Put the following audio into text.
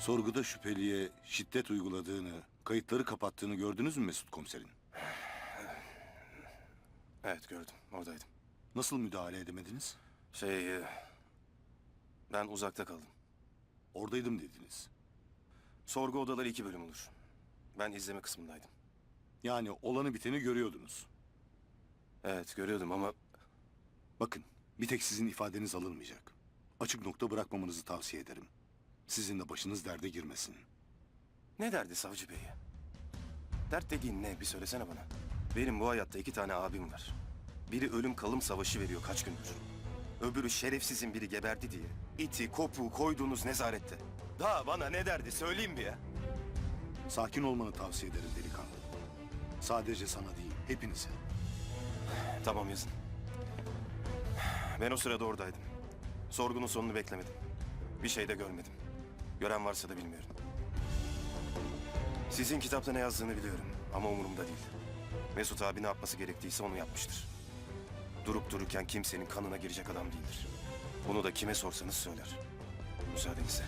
Sorguda şüpheliye şiddet uyguladığını, kayıtları kapattığını gördünüz mü Mesut komiserin? Evet gördüm. Oradaydım. Nasıl müdahale edemediniz? Şey... e, Ben uzakta kaldım. Oradaydım dediniz. Sorgu odaları iki bölüm olur. Ben izleme kısmındaydım. Yani olanı biteni görüyordunuz. Evet görüyordum ama Bakın, bir tek sizin ifadeniz alınmayacak. Açık nokta bırakmamanızı tavsiye ederim. Sizin de başınız derde girmesin. ne derdi savcı bey? Dert dediğin ne bir söylesene bana. Benim bu hayatta iki tane abim var. Biri ölüm kalım savaşı veriyor kaç gündür. Öbürü şerefsizin biri geberdi diye. İti kopuğu koyduğunuz nezarette. Daha bana ne derdi söyleyeyim bir ya. Sakin olmanı tavsiye ederim delikanlı. Sadece sana değil, hepinize. Tamam yazın. Ben o sırada oradaydım. Sorgunun sonunu beklemedim. Bir şey de görmedim. Gören varsa da bilmiyorum. Sizin kitapta ne yazdığını biliyorum ama umurumda değil. Mesut abi ne yapması gerektiyse onu yapmıştır. Durup dururken kimsenin kanına girecek adam değildir. Bunu da kime sorsanız söyler. Müsaadenizle.